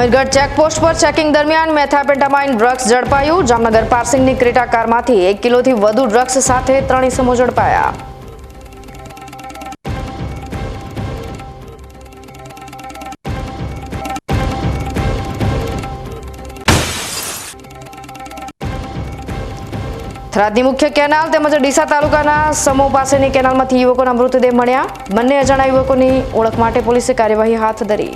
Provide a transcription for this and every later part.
Amirgadh checkpost પર checking દરમિયાન methamphetamine drugs ઝડપાયું. જામનગર પાર્સિંગની ક્રેટા કારમાંથી એક કિલોથી વધુ ડ્રગ્સ સાથે ત્રણ ઇસમો ઝડપાયા. થરાદની મુખ્ય કેનાલ તેમજ ડીસા તાલુકાના સમૂહ પાસેની કેનાલમાંથી યુવકોના મૃતદેહ મળ્યા. બંને અજાણા યુવકોની ઓળખ માટે પોલીસે કાર્યવાહી હાથ ધરી.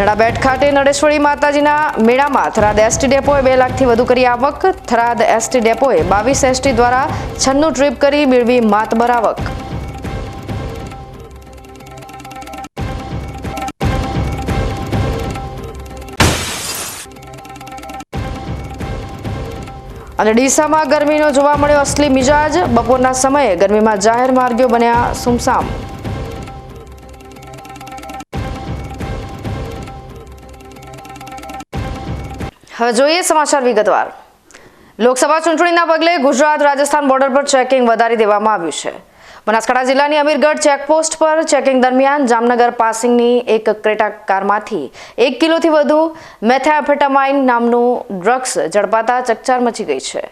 નડાબેટ ખાતે નડેશ્વરી માતાજીના મેળામાં થરાદ એસટી ડેપોએ બે લાખથી વધુ કરી આવક. થરાદ એસટી ડેપોએ બાવીસ એસટી દ્વારા છન્નું ટ્રીપ કરી મેળવી માતબર આવક અને ડીસામાં ગરમીનો જોવા મળ્યો અસલી મિજાજ. બપોરના સમયે ગરમીમાં જાહેર માર્ગો બન્યા સુમસામ. હવે જોઈએ સમાચાર વિગતવાર. લોકસભા ચૂંટણીના પગલે ગુજરાત રાજસ્થાન બોર્ડર પર ચેકિંગ વધારી દેવામાં આવ્યું છે. બનાસકાંઠા જિલ્લાની અમીરગઢ ચેકપોસ્ટ પર ચેકિંગ દરમિયાન જામનગર પાસિંગની એક ક્રેટા કારમાંથી એક કિલોથી વધુ મેથાફેટામાઇન નામનું ડ્રગ્સ ઝડપાતા ચકચાર મચી ગઈ છે.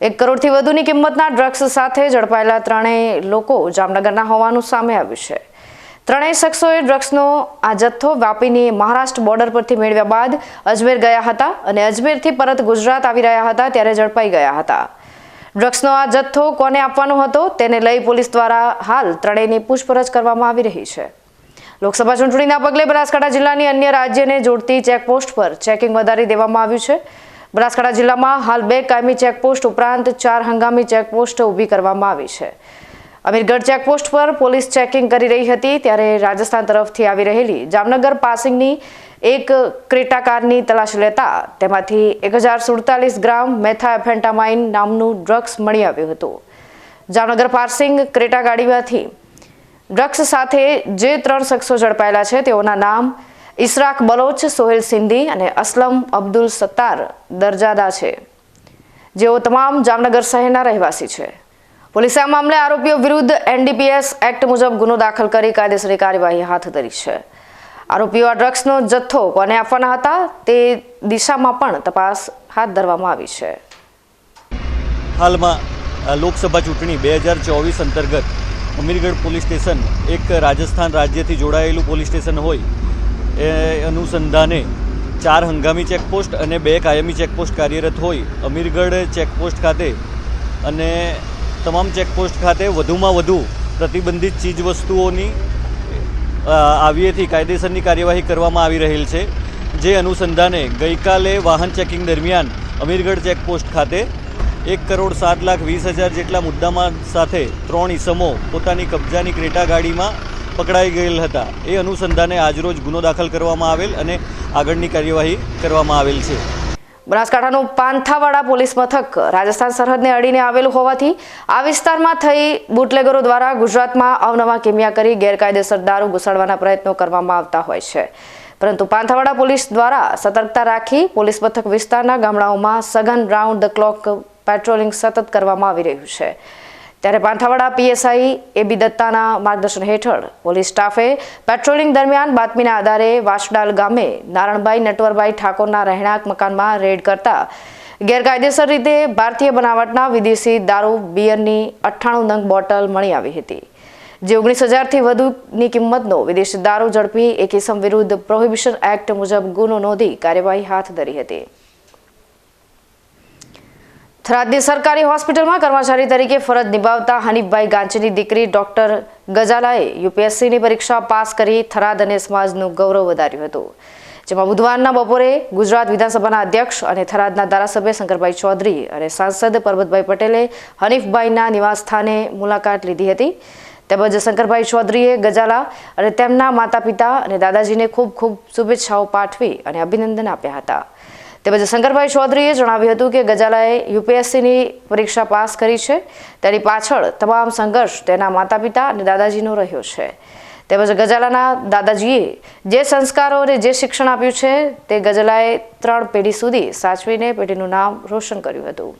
એક કરોડથી વધુની કિંમતના ડ્રગ્સ સાથે ઝડપાયેલા ત્રણેય લોકો જામનગરના હોવાનું સામે આવ્યું છે. ત્રણેય શખ્સોએ ડ્રગ્સનો આ જથ્થો વાપીની મહારાષ્ટ્ર બોર્ડર પરથી મેળવ્યા બાદ અજમેર ગયા હતા અને અજમેરથી પરત ગુજરાત આવી રહ્યા હતા ત્યારે ઝડપાઈ ગયા હતા. ડ્રગ્સનો આ જથ્થો કોને આપવાનો હતો તેને લઈ પોલીસ દ્વારા હાલ ત્રણેયની પૂછપરછ કરવામાં આવી રહી છે. લોકસભા ચૂંટણીના પગલે બનાસકાંઠા જિલ્લાની અન્ય રાજ્યને જોડતી ચેકપોસ્ટ પર ચેકિંગ વધારી દેવામાં આવ્યું છે. બનાસકાંઠા જિલ્લામાં હાલ બે કાયમી ચેકપોસ્ટ ઉપરાંત ચાર હંગામી ચેકપોસ્ટ ઊભી કરવામાં આવી છે. અમીરગઢ ચેકપોસ્ટ પર પોલીસ ચેકિંગ કરી રહી હતી ત્યારે રાજસ્થાન તરફથી આવી રહેલી જામનગર પાસિંગની એક ક્રેટા કારની તલાશ લેતા તેમાંથી એક હજાર સુડતાલીસ ગ્રામ મેથાફેન્ટામાઇન નામનું ડ્રગ્સ મળી આવ્યું હતું. જામનગર પાર્સિંગ ક્રેટા ગાડીમાંથી ડ્રગ્સ સાથે જે ત્રણ શખ્સો ઝડપાયેલા છે તેઓના નામ ઇસરાક બલોચ, સોહેલ સિંધી અને અસલમ અબ્દુલ સત્તાર દરજાદા છે. જેઓ તમામ જામનગર શહેરના રહેવાસી છે. પોલીસે આ મામલે આરોપીઓ વિરુદ્ધ એનડીપીએસ એક્ટ મુજબ ગુનો દાખલ કરી કાયદેસરની કાર્યવાહી હાથ ધરી છે. આરોપીઓ આ ડ્રગ્સનો જથ્થો કોને આપવાના હતા તે દિશામાં પણ તપાસ હાથ ધરવામાં આવી છે. હાલમાં લોકસભા ચૂંટણી બે હજાર ચોવીસ અંતર્ગત અમીરગઢ પોલીસ સ્ટેશન એક રાજસ્થાન રાજ્યથી જોડાયેલું પોલીસ સ્ટેશન હોય. એ અનુસંધાને ચાર હંગામી ચેકપોસ્ટ અને બે કાયમી ચેકપોસ્ટ કાર્યરત હોય. અમીરગઢ ચેકપોસ્ટ ખાતે અને તમામ ચેકપોસ્ટ ખાતે વધુમાં વધુ પ્રતિબંધિત ચીજવસ્તુઓની અ, આવ્યેથી કાયદેસરની કાર્યવાહી કરવામાં આવી રહેલ છે. જે અનુસંધાને ગઈકાલે વાહન ચેકિંગ દરમિયાન અમીરગઢ ચેકપોસ્ટ ખાતે એક કરોડ સાત લાખ વીસ હજાર જેટલા મુદ્દામાલ સાથે ત્રણ ઈસમો પોતાની કબજાની ક્રેટા ગાડીમાં પકડાઈ ગયેલ હતા. એ અનુસંધાને આજરોજ ગુનો દાખલ કરવામાં આવેલ અને આગળની કાર્યવાહી કરવામાં આવેલ છે. બનાસકાંઠાનું પાંથાવાડા પોલીસ મથક રાજસ્થાન સરહદને અડીને આવેલું હોવાથી આ વિસ્તારમાં થઈ બુટલેગરો દ્વારા ગુજરાતમાં અવનવા કિમિયા કરી ગેરકાયદેસર દારૂ ઘુસાડવાના પ્રયત્નો કરવામાં આવતા હોય છે. પરંતુ પાંથાવાડા પોલીસ દ્વારા સતર્કતા રાખી પોલીસ મથક વિસ્તારના ગામડાઓમાં સઘન રાઉન્ડ ધ ક્લોક પેટ્રોલિંગ સતત કરવામાં આવી રહ્યું છે. ત્યારે પાંથાવાડા પીએસઆઈ એબી દત્તાના માર્ગદર્શન હેઠળ પોલીસ સ્ટાફે પેટ્રોલિંગ દરમિયાન બાતમીના આધારે વાસડાલ ગામે નારણભાઈ, નટવરભાઈ ઠાકોરના રહેણાંક મકાનમાં રેડ કરતા ગેરકાયદેસર રીતે ભારતીય બનાવટના વિદેશી દારૂ, બિયરની અઠ્ઠાણું નંગ બોટલ મળી આવી હતી, જે ઓગણીસ હજારથી વધુની કિંમતનો વિદેશી દારૂ ઝડપી એક કિસમ વિરુદ્ધ પ્રોહિબિશન એક્ટ મુજબ ગુનો નોંધી કાર્યવાહી હાથ ધરી હતી. થરાદની સરકારી હોસ્પિટલમાં કર્મચારી તરીકે ફરજ નિભાવતા હનીફભાઈ ગાંચીની દીકરી ડોક્ટર ગજાલાએ યુપીએસસીની પરીક્ષા પાસ કરી થરાદ અને સમાજનું ગૌરવ વધાર્યું હતું. જેમાં બુધવારના બપોરે ગુજરાત વિધાનસભાના અધ્યક્ષ અને થરાદના ધારાસભ્ય શંકરભાઈ ચૌધરી અને સાંસદ પરબતભાઈ પટેલે હનીફભાઈના નિવાસસ્થાને મુલાકાત લીધી હતી. તેમજ શંકરભાઈ ચૌધરીએ ગજાલા અને તેમના માતા પિતા અને દાદાજીને ખૂબ ખૂબ શુભેચ્છાઓ પાઠવી અને અભિનંદન આપ્યા હતા. તેમજ શંકરભાઈ ચૌધરીએ જણાવ્યું હતું કે ગજાલાએ યુપીએસસીની પરીક્ષા પાસ કરી છે. તેની પાછળ તમામ સંઘર્ષ તેના માતા પિતા અને દાદાજીનો રહ્યો છે. તેમજ ગજાલાના દાદાજીએ જે સંસ્કારો અને જે શિક્ષણ આપ્યું છે તે ગજાલાએ ત્રણ પેઢી સુધી સાચવીને પેઢીનું નામ રોશન કર્યું હતું.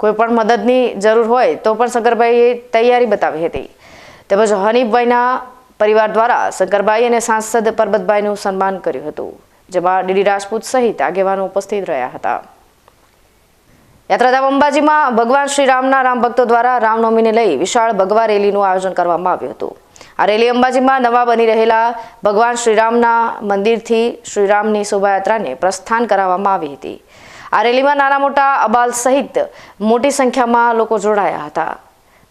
કોઈ પણ મદદની જરૂર હોય તો પણ શંકરભાઈએ તૈયારી બતાવી હતી. તેમજ હનીફભાઈના પરિવાર દ્વારા શંકરભાઈ અને સાંસદ પરબતભાઈનું સન્માન કર્યું હતું. જેમાં ડીડી રાજપૂત સહિત આગેવાનો ઉપસ્થિત રહ્યા હતા. યાત્રાધામ અંબાજીમાં ભગવાન શ્રીરામના રામ ભક્તો દ્વારા રામનવમીને લઈ વિશાળ ભગવા રેલીનું આયોજન કરવામાં આવ્યું હતું. આ રેલી અંબાજીમાં નવા બની રહેલા ભગવાન શ્રીરામના મંદિરથી શ્રીરામની શોભાયાત્રાને પ્રસ્થાન કરાવવામાં આવી હતી. આ રેલીમાં નાના મોટા અબાલ સહિત મોટી સંખ્યામાં લોકો જોડાયા હતા.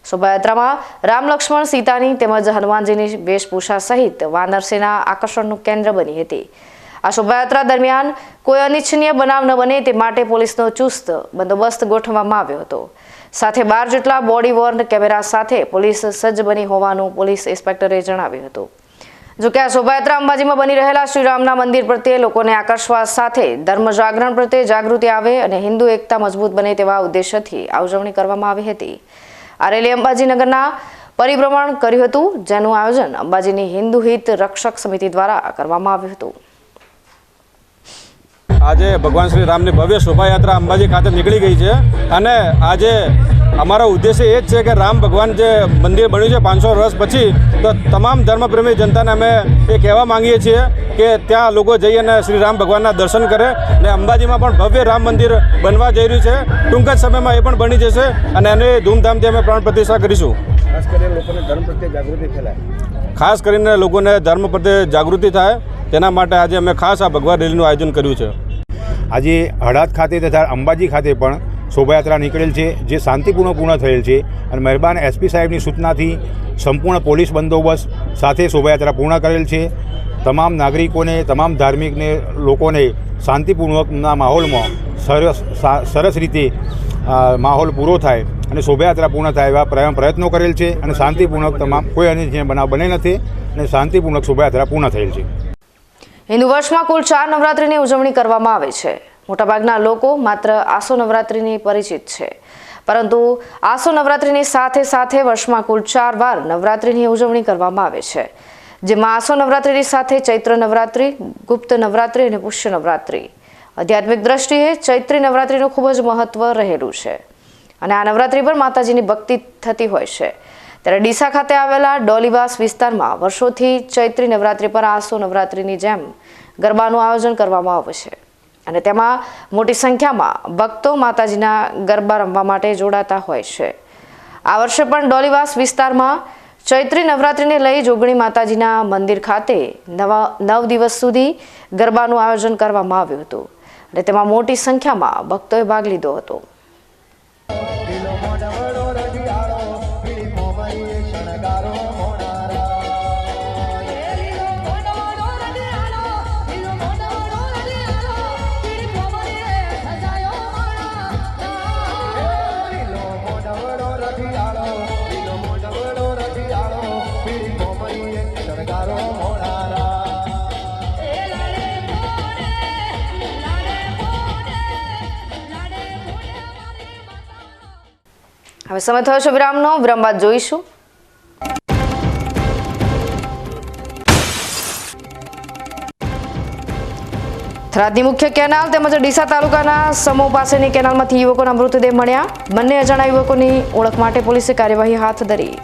શોભાયાત્રામાં રામ લક્ષ્મણ સીતાની તેમજ હનુમાનજીની વેશભૂષા સહિત વાનરસેના આકર્ષણનું કેન્દ્ર બની હતી. આ શોભાયાત્રા દરમિયાન કોઈ અનિચ્છનીય બનાવ ન બને તે માટે પોલીસનો ચુસ્ત બંદોબસ્ત ગોઠવવામાં આવ્યો હતો. સાથે બાર જેટલા બોડી વોર્ન કેમેરા સાથે પોલીસ સજ્જ બની હોવાનું પોલીસ ઇન્સ્પેક્ટરે જણાવ્યું હતું. જોકે આ શોભાયાત્રા અંબાજીમાં બની રહેલા શ્રીરામના મંદિર પ્રત્યે લોકોને આકર્ષવા સાથે ધર્મ જાગરણ પ્રત્યે જાગૃતિ આવે અને હિન્દુ એકતા મજબૂત બને તેવા ઉદ્દેશ્યથી આ ઉજવણી કરવામાં આવી હતી. આ રેલી અંબાજીનગરના પરિભ્રમણ કર્યું હતું, જેનું આયોજન અંબાજીની હિન્દુ હિત રક્ષક સમિતિ દ્વારા કરવામાં આવ્યું હતું. આજે ભગવાન શ્રી રામની ભવ્ય શોભાયાત્રા અંબાજી ખાતે નીકળી ગઈ છે. અને આજે અમારો ઉદ્દેશ્ય એ જ છે કે રામ ભગવાન જે મંદિર બન્યું છે પાંચસો વર્ષ પછી તો તમામ ધર્મપ્રેમી જનતાને અમે એ કહેવા માંગીએ છીએ કે ત્યાં લોકો જઈ અને શ્રી રામ ભગવાનના દર્શન કરે અને અંબાજીમાં પણ ભવ્ય રામ મંદિર બનવા જઈ રહ્યું છે. ટૂંક જ સમયમાં એ પણ બની જશે અને એને ધૂમધામથી અમે પ્રાણ પ્રતિષ્ઠા કરીશું. ખાસ કરીને લોકોને ધર્મ પ્રત્યે જાગૃતિ ફેલાય. ખાસ કરીને લોકોને ધર્મ પ્રત્યે જાગૃતિ થાય તેના માટે આજે અમે ખાસ આ ભગવાન રેલીનું આયોજન કર્યું છે. આજે હળાદ ખાતે તથા અંબાજી ખાતે પણ શોભાયાત્રા નીકળેલ છે, જે શાંતિપૂર્ણ પૂર્ણ થયેલ છે અને મહેરબાન એસપી સાહેબની સૂચનાથી સંપૂર્ણ પોલીસ બંદોબસ્ત સાથે શોભાયાત્રા પૂર્ણ કરેલ છે. તમામ નાગરિકોને, તમામ ધાર્મિકને, લોકોને શાંતિપૂર્વકના માહોલમાં સરસ સરસ રીતે માહોલ પૂરો થાય અને શોભાયાત્રા પૂર્ણ થાય એવા પ્રય- પ્રયત્નો કરેલ છે અને શાંતિપૂર્વક તમામ, કોઈ અનિચ્છનીય બનાવ બને નથી અને શાંતિપૂર્વક શોભાયાત્રા પૂર્ણ થયેલ છે. હિન્દુ વર્ષમાં કુલ ચાર નવરાત્રિની ઉજવણી કરવામાં આવે છે. મોટાભાગના લોકો માત્ર આસો નવરાત્રિની પરિચિત છે. પરંતુ આસો નવરાત્રિની સાથે સાથે વર્ષમાં કુલ ચાર વાર નવરાત્રિની ઉજવણી કરવામાં આવે છે. જેમાં આસો નવરાત્રિની સાથે ચૈત્ર નવરાત્રિ, ગુપ્ત નવરાત્રિ અને પુષ્ય નવરાત્રિ. આધ્યાત્મિક દ્રષ્ટિએ ચૈત્રી નવરાત્રિનું ખૂબ જ મહત્વ રહેલું છે. અને આ નવરાત્રિ પર માતાજીની ભક્તિ થતી હોય છે. ત્યારે ડીસા ખાતે આવેલા ડોલીવાસ વિસ્તારમાં વર્ષોથી ચૈત્રી નવરાત્રિ પર આસો નવરાત્રિની જેમ ગરબાનું આયોજન કરવામાં આવે છે. અને તેમાં મોટી સંખ્યામાં ભક્તો માતાજીના ગરબા રમવા માટે જોડાતા હોય છે. આ વર્ષે પણ ડોલીવાસ વિસ્તારમાં ચૈત્રી નવરાત્રિને લઈ જોગણી માતાજીના મંદિર ખાતે નવા નવ દિવસ સુધી ગરબાનું આયોજન કરવામાં આવ્યું હતું. અને તેમાં મોટી સંખ્યામાં ભક્તોએ ભાગ લીધો હતો. હવે સમય થયો છે વિરામનો. વિરામ બાદ જોઈશું. થરાદની મુખ્ય કેનાલ તેમજ ડીસા તાલુકાના સમૂહ પાસેની કેનાલમાંથી યુવકોના મૃતદેહ મળ્યા. બંને અજાણા યુવકોની ઓળખ માટે પોલીસે કાર્યવાહી હાથ ધરી.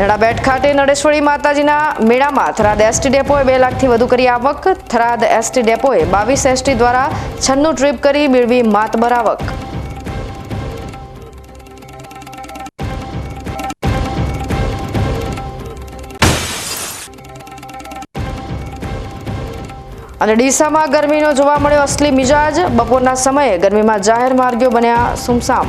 નડાબેટ ખાતે નડેશ્વરી માતાજીના મેળામાં થરાદ એસટી ડેપોએ બે લાખથી વધુ કરી આવક. થરાદ એસટી ડેપોએ બાવીસ એસટી દ્વારા છન્નું ટ્રીપ કરી મેળવી માતબર આવક અને ડીસામાં ગરમીનો જોવા મળ્યો અસલી મિજાજ. બપોરના સમયે ગરમીમાં જાહેર માર્ગો બન્યા સુમસામ.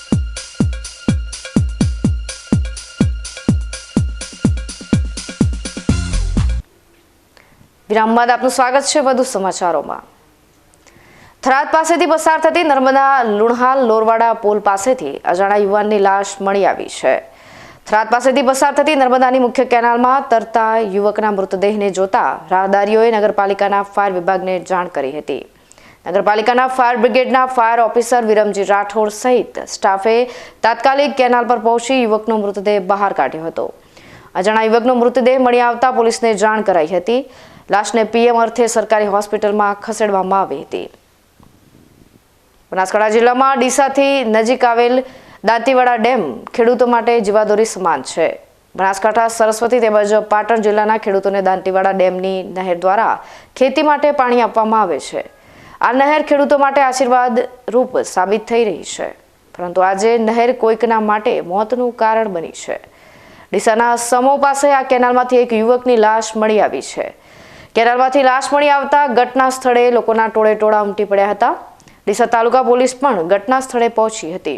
વિરામ બાદ આપનું સ્વાગત છે વધુ સમાચારોમાં. થરાદ પાસેથી પસાર થતી નર્મદા લુણહાલ લોરવાડા પુલ પાસેથી અજાણા યુવાનની લાશ મળી આવી છે. થરાદ પાસેથી પસાર થતી નર્મદાની મુખ્ય કેનાલમાં તરતા યુવકના મૃતદેહને જોતા રાહદારીઓએ નગરપાલિકાના ફાયર વિભાગને જાણ કરી હતી. નગરપાલિકાના ફાયર બ્રિગેડના ફાયર ઓફિસર વિરમજી રાઠોડ સહિત સ્ટાફે તાત્કાલિક કેનાલ પર પહોંચી યુવકનો મૃતદેહ બહાર કાઢ્યો હતો. અજાણા યુવકનો મૃતદેહ મળી આવતા પોલીસને જાણ કરાઈ હતી. લાશને પીએમ અર્થે સરકારી હોસ્પિટલમાં ખસેડવામાં આવી હતી. બનાસકાંઠા જિલ્લામાં ડીસાથી નજીક આવેલ દાંતીવાડા ડેમ ખેડૂતો માટે જીવાદોરી સમાન છે. બનાસકાંઠા, સરસ્વતી તેમજ પાટણ જિલ્લાના ખેડૂતોને દાંતીવાડા ડેમની નહેર દ્વારા ખેતી માટે પાણી આપવામાં આવે છે. આ નહેર ખેડૂતો માટે આશીર્વાદ રૂપ સાબિત થઈ રહી છે. પરંતુ આજે નહેર કોઈકના માટે મોતનું કારણ બની છે. ડીસાના સમો પાસે આ કેનાલમાંથી એક યુવકની લાશ મળી આવી છે. કેનાલમાંથી લાશ મળી આવતા ઘટના સ્થળે લોકોના ટોળે ટોળા ઉમટી પડ્યા હતા. ડીસા તાલુકા પોલીસ પણ ઘટના સ્થળે પહોંચી હતી.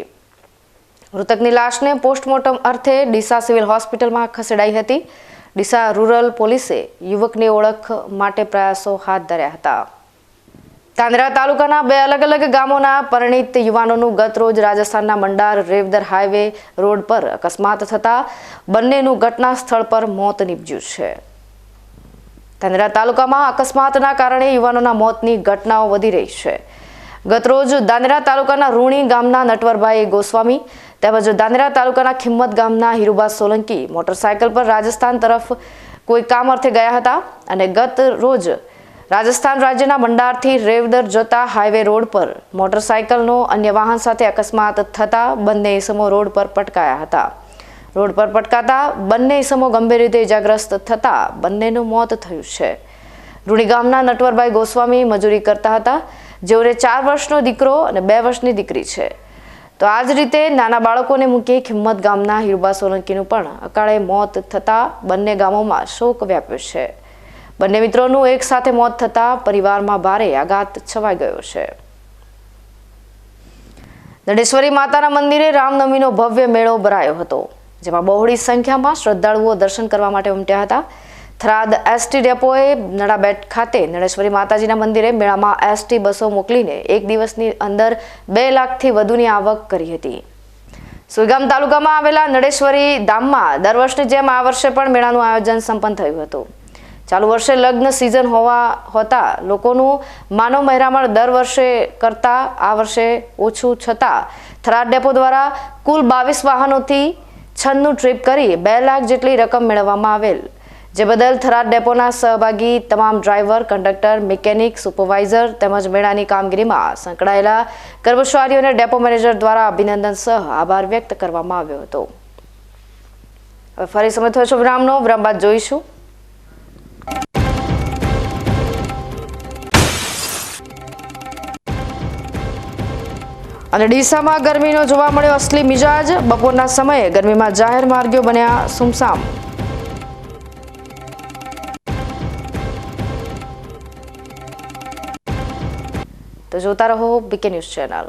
મૃતકની લાશને પોસ્ટમોર્ટમ અર્થે ડીસા સિવિલ હોસ્પિટલમાં ખસેડાઈ હતી. ડીસા રૂરલ પોલીસે યુવકની ઓળખ માટે પ્રયાસો હાથ ધર્યા હતા. તાંદરા તાલુકાના બે અલગ અલગ ગામોના પરિણીત યુવાનોનું ગત રોજ રાજસ્થાનના મંડાર રેવદર હાઈવે રોડ પર અકસ્માત થતા બંનેનું ઘટના સ્થળ પર મોત નીપજ્યું છે. તાંદરા તાલુકામાં અકસ્માતના કારણે યુવાનોના મોતની ઘટનાઓ વધી રહી છે. ગતરોજ દાંદરા તાલુકાના રૂણી ગામના નટવરભાઈ ગોસ્વામી તેમજ દાંદેરા તાલુકાના ખિંમત ગામના હીરુબા સોલંકી મોટરસાયકલ પર રાજસ્થાન તરફ કોઈ કામ અર્થે ગયા હતા અને ગત રોજ રાજસ્થાન રાજ્યના ભંડારથી રેવદર જતા હાઈવે રોડ પર મોટરસાયકલનો અન્ય વાહન સાથે અકસ્માત થતા બંને ઇસમો રોડ પર પટકાયા હતા. રોડ પર પટકાતા બંને ઇસમો ગંભીર રીતે ઇજાગ્રસ્ત થતા બંનેનું મોત થયું છે. રૂણી ગામના નટવરભાઈ ગોસ્વામી મજૂરી કરતા હતા, જેઓને ચાર વર્ષનો દીકરો અને બે વર્ષની દીકરી છે. તો આ જ રીતે નાના બાળકોને મૂકી ખિંમત ગામના હિરબા સોલંકીનું પણ અકાળે મોત થતા બંને ગામોમાં શોક વ્યાપ્યો છે. બંને મિત્રોનું એક સાથે મોત થતા પરિવારમાં ભારે આઘાત છવાઈ ગયો છે. દંડેશ્વરી માતાના મંદિરે રામનવમીનો ભવ્ય મેળો ભરાયો હતો. જેમાં બહોળી સંખ્યામાં શ્રદ્ધાળુઓ દર્શન કરવા માટે ઉમટ્યા હતા. થરાદ એસટી ડેપોએ નડાબેટ ખાતે નળેશ્વરી માતાજીના મંદિરે મેળામાં એસટી બસો મોકલીને એક દિવસની અંદર બે લાખથી વધુની આવક કરી હતી. સુઈગામ તાલુકામાં આવેલા નળેશ્વરી ધામમાં દર વર્ષની જેમ આ વર્ષે પણ મેળાનું આયોજન સંપન્ન થયું હતું. ચાલુ વર્ષે લગ્ન સિઝન હોવા હોતા લોકોનું માનવ મહેરામણ દર વર્ષે કરતા આ વર્ષે ઓછું છતાં થરાદ ડેપો દ્વારા કુલ બાવીસ વાહનોથી છન્નું ટ્રીપ કરી બે લાખ જેટલી રકમ મેળવવામાં આવેલ. જે બદલ થરાદ ડેપોના સહભાગી તમામ ડ્રાઈવર, કંડક્ટર, મિકેનિક, સુપરવાઇઝર તેમજ મેળાની કામગીરીમાં સંકળાયેલા કર્મચારીઓને ડેપો મેનેજર દ્વારા અભિનંદન સહ આભાર વ્યક્ત કરવામાં આવ્યો હતો. હવે ફરી સમય થયો છો વિરામનો. વિરામ બાદ જોઈશું. અને ડીસામાં ગરમીનો જોવા મળ્યો અસલી મિજાજ. બપોરના સમયે ગરમીમાં જાહેર માર્ગો બન્યા સુમસામ. તો જોતા રહો BK news channel.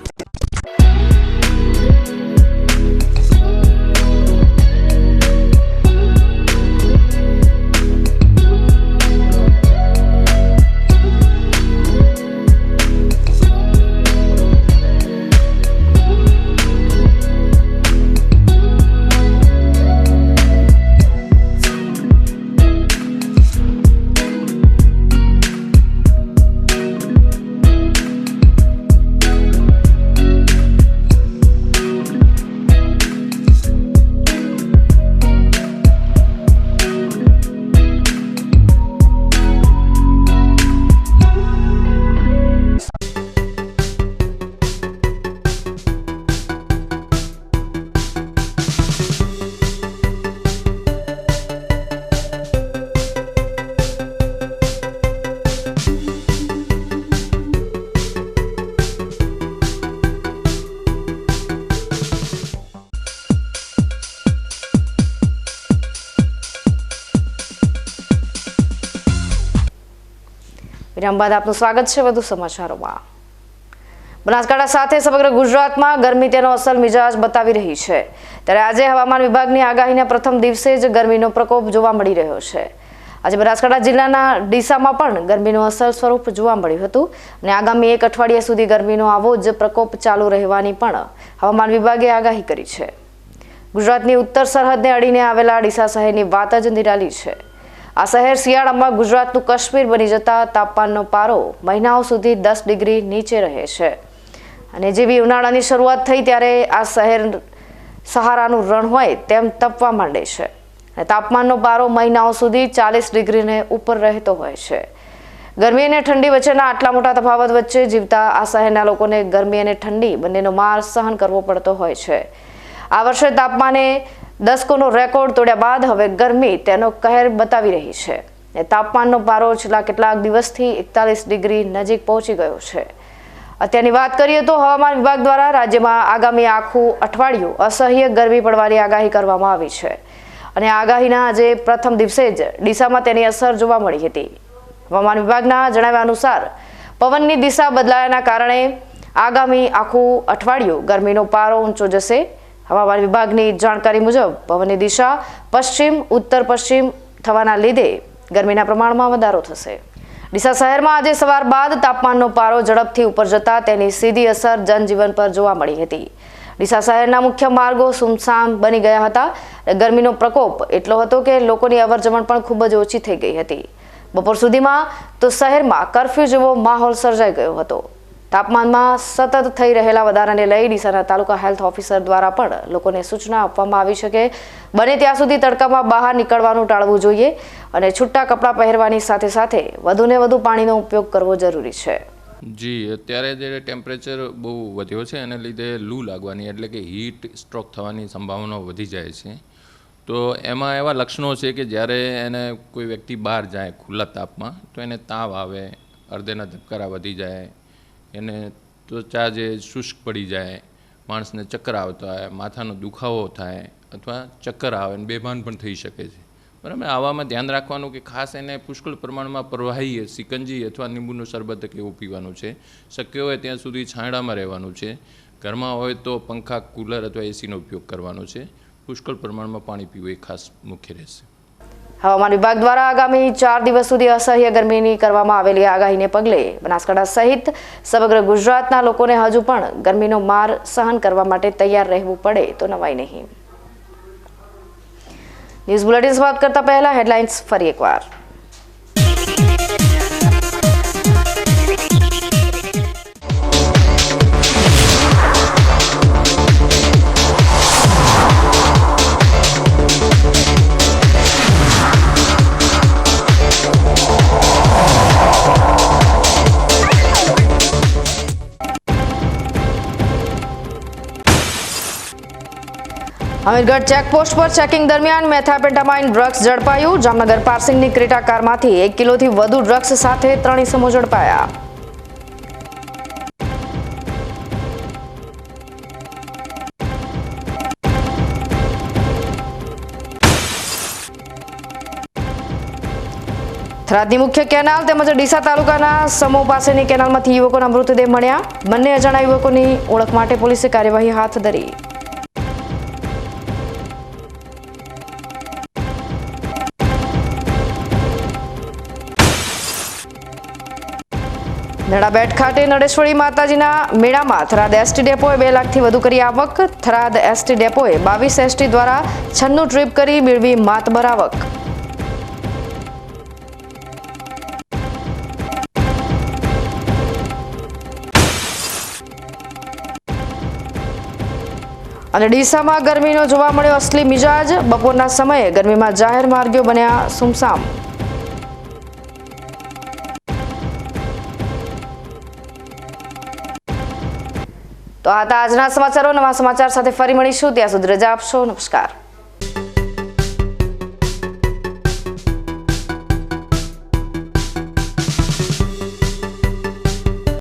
વિરામ બાદ આપનું સ્વાગત છે વધુ સમાચારોમાં. બનાસકાંઠા સાથે સમગ્ર ગુજરાતમાં ગરમી તેનો અસલ મિજાજ બતાવી રહી છે. ત્યારે આજે હવામાન વિભાગની આગાહીના પ્રથમ દિવસે જ ગરમીનો પ્રકોપ જોવા મળી રહ્યો છે. આજે બનાસકાંઠા જિલ્લાના ડીસામાં પણ ગરમીનું અસલ સ્વરૂપ જોવા મળ્યું હતું અને આગામી એક અઠવાડિયા સુધી ગરમીનો આવો જ પ્રકોપ ચાલુ રહેવાની પણ હવામાન વિભાગે આગાહી કરી છે. ગુજરાતની ઉત્તર સરહદને અડીને આવેલા ડીસા શહેરની વાત જ નિરાલી છે. આ શહેર શિયાળામાં ગુજરાતનું કાશ્મીર બની જતા તાપમાનનો પારો મહિનાઓ સુધી દસ ડિગ્રી નીચે રહે છે. અને જેવી ઉનાળાની શરૂઆત થઈ ત્યારે આ શહેર સહારાનું રણ હોય તેમ તપવા માંડે છે. અને તાપમાનનો પારો મહિનાઓ સુધી ચાલીસ ડિગ્રીને ઉપર રહેતો હોય છે. ગરમી અને ઠંડી વચ્ચેના આટલા મોટા તફાવત વચ્ચે જીવતા આ શહેરના લોકોને ગરમી અને ઠંડી બંનેનો માર સહન કરવો પડતો હોય છે. આ વર્ષે તાપમાને દસકોનો રેકોર્ડ તોડ્યા બાદ હવે ગરમી તેનો કહેર બતાવી રહી છે. ને તાપમાનનો પારો છેલ્લા કેટલાક દિવસથી એકતાલીસ ડિગ્રી નજીક પહોંચી ગયો છે. અત્યારની વાત કરીએ તો હવામાન વિભાગ દ્વારા રાજ્યમાં આગામી આખું અઠવાડિયું અસહ્ય ગરમી પડવાની આગાહી કરવામાં આવી છે. અને આગાહીના આજે પ્રથમ દિવસે જ ડીસામાં તેની અસર જોવા મળી હતી. હવામાન વિભાગના જણાવ્યા અનુસાર, પવનની દિશા બદલાયાના કારણે આગામી આખું અઠવાડિયું ગરમીનો પારો ઊંચો જશે. હવામાન વિભાગની જાણકારી મુજબ, પવનની દિશા પશ્ચિમ, ઉત્તર પશ્ચિમ થવાના લીધે ગરમીના પ્રમાણમાં વધારો થશે. ડીસા શહેરમાં આજે સવાર બાદ તાપમાનનો પારો ઝડપથી ઉપર જતા તેની સીધી અસર જનજીવન પર જોવા મળી હતી. ડીસા શહેરના મુખ્ય માર્ગો સુમસામ બની ગયા હતા. ગરમીનો પ્રકોપ એટલો હતો કે લોકોની અવરજવર પણ ખૂબ જ ઓછી થઈ ગઈ હતી. બપોર સુધીમાં તો શહેરમાં કરફ્યુ જેવો માહોલ સર્જાઈ ગયો હતો. તાપમાનમાં સતત થઈ રહેલા વધારાને લઈ ડીસાના તાલુકા હેલ્થ ઓફિસર દ્વારા પણ લોકોને સૂચના આપવામાં આવી છે કે બને ત્યાં સુધી તડકામાં બહાર નીકળવાનું ટાળવું જોઈએ અને છૂટા કપડાં પહેરવાની સાથે સાથે વધુને વધુ પાણીનો ઉપયોગ કરવો જરૂરી છે. જી, અત્યારે જે ટેમ્પરેચર બહુ વધ્યો છે એને લીધે લૂ લાગવાની એટલે કે હીટ સ્ટ્રોક થવાની સંભાવના વધી જાય છે. તો એમાં એવા લક્ષણો છે કે જ્યારે એને કોઈ વ્યક્તિ બહાર જાય ખુલ્લા તાપમાં, તો એને તાવ આવે હૃદયના ધબકારા વધી જાય એને ત્વચા જે શુષ્ક પડી જાય, માણસને ચક્કર આવતા હોય, માથાનો દુખાવો થાય અથવા ચક્કર આવે અને બેભાન પણ થઈ શકે છે. બરાબર આવામાં ધ્યાન રાખવાનું કે ખાસ એને પુષ્કળ પ્રમાણમાં પ્રવાહી, સિકંજી અથવા લીંબુનો શરબત કે એવું પીવાનું છે. શક્ય હોય ત્યાં સુધી છાંયડામાં રહેવાનું છે. ઘરમાં હોય તો પંખા, કુલર અથવા એસીનો ઉપયોગ કરવાનો છે. પુષ્કળ પ્રમાણમાં પાણી પીવું એ ખાસ મુખ્ય રહેશે. હવામાન વિભાગ દ્વારા આગામી ચાર દિવસ સુધી અસહ્ય ગરમીની કરવામાં આવેલી આગાહીને પગલે બનાસકાંઠા સહિત સમગ્ર ગુજરાતના લોકોને હજુ પણ ગરમીનો માર સહન કરવા માટે તૈયાર રહેવું પડે તો નવાઈ નહીં. ન્યૂઝ બુલેટિન્સ વાત કરતા પહેલા હેડલાઇન્સ ફરી એકવાર. અમીરગઢ ચેકપોસ્ટ પર ચેકિંગ દરમિયાન મેથાપેન્ટામાઇન ડ્રગ્સ ઝડપાયું. જામનગર પાર્સિંગની ક્રેટા કારમાંથી એક કિલોથી વધુ ડ્રગ્સ સાથે ત્રણ ઇસમો ઝડપાયા. થરાદની મુખ્ય કેનાલ તેમજ ડીસા તાલુકાના સમો પાસેની કેનાલમાંથી યુવકોના મૃતદેહ મળ્યા. બંને અજાણા યુવકોની ઓળખ માટે પોલીસે કાર્યવાહી હાથ ધરી. નડાબેટ ખાતે નડેશ્વરી માતાજીના મેળામાં થરાદ એસટી ડેપોએ બે લાખથી વધુ કરી આવક. થરાદ એસટી ડેપોએ બાવીસ એસટી દ્વારા છન્નું ટ્રીપ કરી મેળવી માતબર આવક અને ડીસામાં ગરમીનો જોવા મળ્યો અસલી મિજાજ. બપોરના સમયે ગરમીમાં જાહેર માર્ગો બન્યા સુમસામ. તો આ હતા આજના સમાચારો. નવા સમાચાર સાથે ફરી મળીશું. ત્યાં સુધી રજા આપશો. નમસ્કાર.